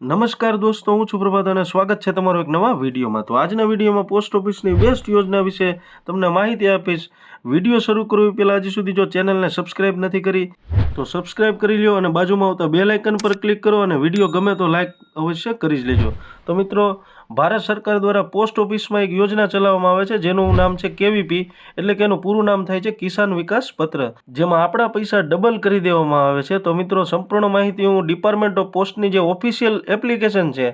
નમસ્કાર દોસ્તો, હું છું પ્રભાત અને સ્વાગત છે તમારો એક નવા વિડીયોમાં. તો આજના વિડીયોમાં પોસ્ટ ઓફિસની બેસ્ટ યોજના વિશે તમને માહિતી આપીશ. વીડિયો શરૂ કરવી પહેલાં હજી સુધી જો ચેનલને સબસ્ક્રાઈબ નથી કરી તો સબસ્ક્રાઇબ કરી લ્યો અને બાજુમાં આવતા બે લાઇકન પર ક્લિક કરો અને વીડિયો ગમે તો લાઇક અવશ્ય કરી જ લેજો. તો મિત્રો, ભારત સરકાર દ્વારા પોસ્ટ ઓફિસમાં એક યોજના ચલાવવામાં આવે છે, જેનું નામ છે કેવીપી, એટલે કે એનું પૂરું નામ થાય છે કિસાન વિકાસ પત્ર. જેમાં આપણા પૈસા ડબલ કરી દેવામાં આવે છે. તો મિત્રો, સંપૂર્ણ માહિતી હું ડિપાર્ટમેન્ટ ઓફ પોસ્ટની જે ઓફિશિયલ એપ્લિકેશન છે,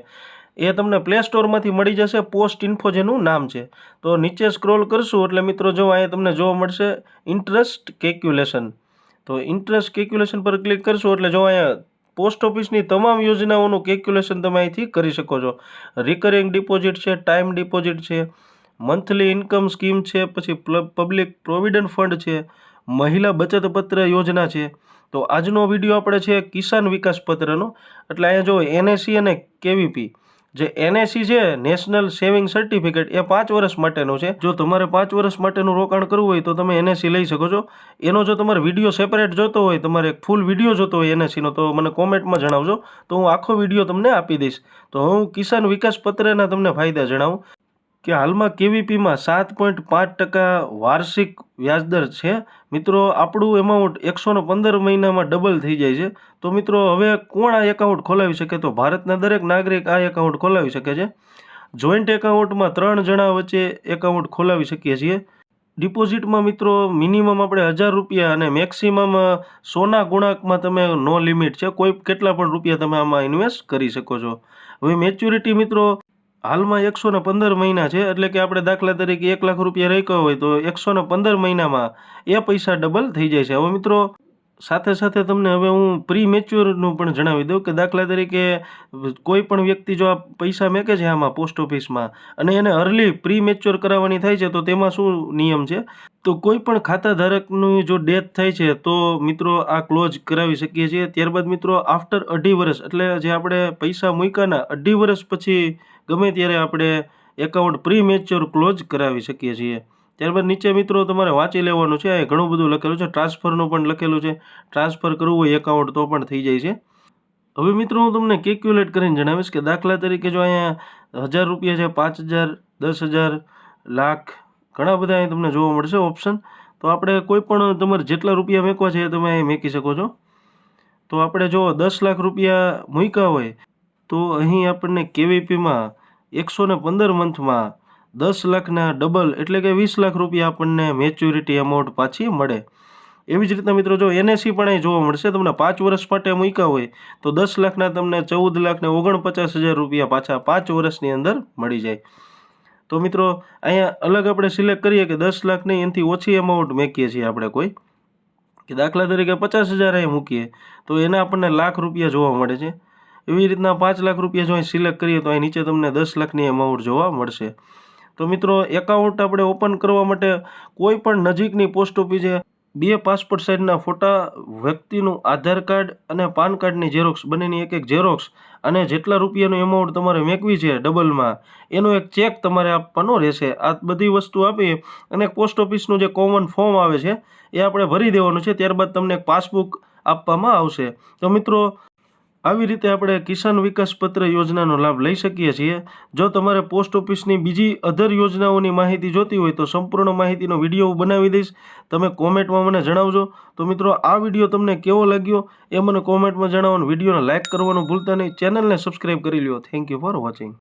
એ તમને પ્લે સ્ટોરમાંથી મળી જશે. પોસ્ટ ઇન્ફો જેનું નામ છે. તો નીચે સ્ક્રોલ કરશું, એટલે મિત્રો, જો અહીંયા તમને જોવા મળશે ઇન્ટરેસ્ટ કેલ્ક્યુલેશન તો ઇન્ટરેસ્ટ કેલ્ક્યુલેશન પર ક્લિક કરશો એટલે જો અહીંયા પોસ્ટ ઓફિસની તમામ યોજનાઓનું કેલ્ક્યુલેશન તમે અહીંથી કરી શકો છો. રિકરિંગ ડિપોઝિટ છે ટાઈમ ડિપોઝિટ છે મંથલી ઇન્કમ સ્કીમ છે, પછી પબ્લિક પ્રોવિડન્ટ ફંડ છે, મહિલા બચત પત્ર યોજના છે. તો આજનો વીડિયો આપણે છે કિસાન વિકાસ પત્રનો. એટલે અહીંયા જો એનએસી અને કેવીપી જે એનએસી છે નેશનલ સેવિંગ સર્ટિફિકેટ એ પાંચ વર્ષ માટેનું છે. જો તમારે પાંચ વર્ષ માટેનું રોકાણ કરવું હોય તો તમે એનએસી લઈ શકો છો. એનો જો તમારે વીડિયો સેપરેટ જોતો હોય, તમારે એક ફૂલ વીડિયો જોતો હોય એનએસીનો તો મને કોમેન્ટમાં જણાવજો. તો હું આખો વીડિયો તમને આપી દઈશ. તો હું કિસાન વિકાસ પત્રના તમને ફાયદા જણાવું. કે હાલમાં કેવીપીમાં સાત પોઈન્ટ પાંચ ટકા વાર્ષિક વ્યાજદર છે? મિત્રો, આપણું એમાઉન્ટ એકસો ને પંદર મહિનામાં ડબલ થઈ જાય છે. તો મિત્રો, હવે કોણ આ એકાઉન્ટ ખોલાવી શકે? તો ભારતના દરેક નાગરિક આ એકાઉન્ટ ખોલાવી શકે છે. જોઈન્ટ એકાઉન્ટમાં ત્રણ જણા વચ્ચે એકાઉન્ટ ખોલાવી શકીએ છીએ. ડિપોઝિટમાં મિત્રો મિનિમમ આપણે હજાર રૂપિયા અને મેક્સિમમ સોના ગુણાંકમાં તમે નો લિમિટ છે. કોઈ કેટલા પણ રૂપિયા તમે આમાં ઇન્વેસ્ટ કરી શકો છો. હવે મેચ્યુરિટી મિત્રો હાલમાં એકસો ને પંદર મહિના છે, એટલે કે આપણે દાખલા તરીકે એક લાખ રૂપિયા રાખ્યા હોય તો એકસો ને પંદર મહિનામાં એ પૈસા ડબલ થઈ જાય છે. હવે મિત્રો સાથે સાથે તમને હવે હું પ્રી મેચ્યોરનું પણ જણાવી દઉં કે દાખલા તરીકે કોઈ પણ વ્યક્તિ જો આ પૈસા મેકે છે આમાં પોસ્ટ ઓફિસમાં અને એને અર્લી પ્રી મેચ્યોર કરાવવાની થાય છે, તો તેમાં શું નિયમ છે? તો કોઈ પણ ખાતા ધારકનું જો ડેથ થાય છે, તો મિત્રો આ ક્લોઝ કરાવી શકીએ છીએ. ત્યારબાદ મિત્રો આફ્ટર અઢી વર્ષ, એટલે જે આપણે પૈસા મૂક્યાના અઢી વર્ષ પછી ગમે ત્યારે આપણે એકાઉન્ટ પ્રી મેચ્યોર ક્લોઝ કરાવી શકીએ છીએ. ત્યારબાદ નીચે મિત્રો તમારે વાંચી લેવાનું છે અહીંયા ઘણું બધું લખેલું છે, ટ્રાન્સફરનું પણ લખેલું છે. ટ્રાન્સફર કરવું હોય એકાઉન્ટ તો પણ થઈ જાય છે. હવે મિત્રો હું તમને કેલ્ક્યુલેટ કરીને જણાવીશ કે દાખલા તરીકે જો અહીંયા હજાર રૂપિયા છે, પાંચ હજાર, દસ હજાર, લાખ, ઘણા બધા અહીં તમને જોવા મળશે ઓપ્શન તો આપણે કોઈ પણ તમારે જેટલા રૂપિયા મેકવા છે એ તમે અહીં મેકી શકો છો. તો આપણે જો દસ લાખ રૂપિયા મૂક્યા હોય, તો અહીં આપણને કેવીપીમાં એકસો ને પંદર મંથમાં દસ લાખના ડબલ એટલે કે વીસ લાખ રૂપિયા આપણને મેચ્યુરિટી અમાઉન્ટ પાછી મળે. એવી જ રીતના મિત્રો જો એનએસી પણ અહીં જોવા મળશે, તમને પાંચ વર્ષ માટે મૂક્યા હોય, તો દસ લાખના તમને ચૌદ લાખ ને ઓગણપચાસ હજાર રૂપિયા પાછા પાંચ વર્ષની અંદર મળી જાય. તો મિત્રો, અહીંયા અલગ આપણે સિલેક્ટ કરીએ કે દસ લાખ નહીં, એનાથી ઓછી અમાઉન્ટ મૂકીએ છીએ આપણે કોઈ. કે દાખલા તરીકે પચાસ હજાર અહીં મૂકીએ, તો એના આપણને લાખ રૂપિયા જોવા મળે છે. એવી રીતના પાંચ લાખ રૂપિયા જો અહીં સિલેક્ટ કરીએ, તો અહીં નીચે તમને દસ લાખની અમાઉન્ટ જોવા મળશે. તો મિત્રો એકાઉન્ટ આપણે ઓપન કરવા માટે કોઈ પણ નજીકની પોસ્ટ ઓફિસે બે પાસપોર્ટ સાઇઝના ફોટા વ્યક્તિનું આધાર કાર્ડ અને પાન કાર્ડની ઝેરોક્સ બંનેની એક એક ઝેરોક્સ અને જેટલા રૂપિયાનું એમાઉન્ટ તમારે મેકવી છે ડબલમાં એનો એક ચેક તમારે આપવાનો રહેશે. આ બધી વસ્તુ આપી અને પોસ્ટ ઓફિસનું જે કોમન ફોર્મ આવે છે, એ આપણે ભરી દેવાનું છે. ત્યારબાદ તમને પાસબુક આપવામાં આવશે. તો મિત્રો આવી રીતે આપણે કિસાન વિકાસ પત્ર યોજનાનો લાભ લઈ શકીએ છીએ. જો તમારે પોસ્ટ ઓફિસની બીજી અધર યોજનાઓની માહિતી જોતી હોય તો સંપૂર્ણ માહિતીનો વીડિયો હું બનાવી દઈશ. તમે કોમેન્ટમાં મને જણાવજો. તો મિત્રો, આ વીડિયો તમને કેવો લાગ્યો એ મને કોમેન્ટમાં જણાવવાનું વિડીયોને લાઇક કરવાનું ભૂલતા નહીં. ચેનલને સબસ્ક્રાઈબ કરી લ્યો. Thank you for watching.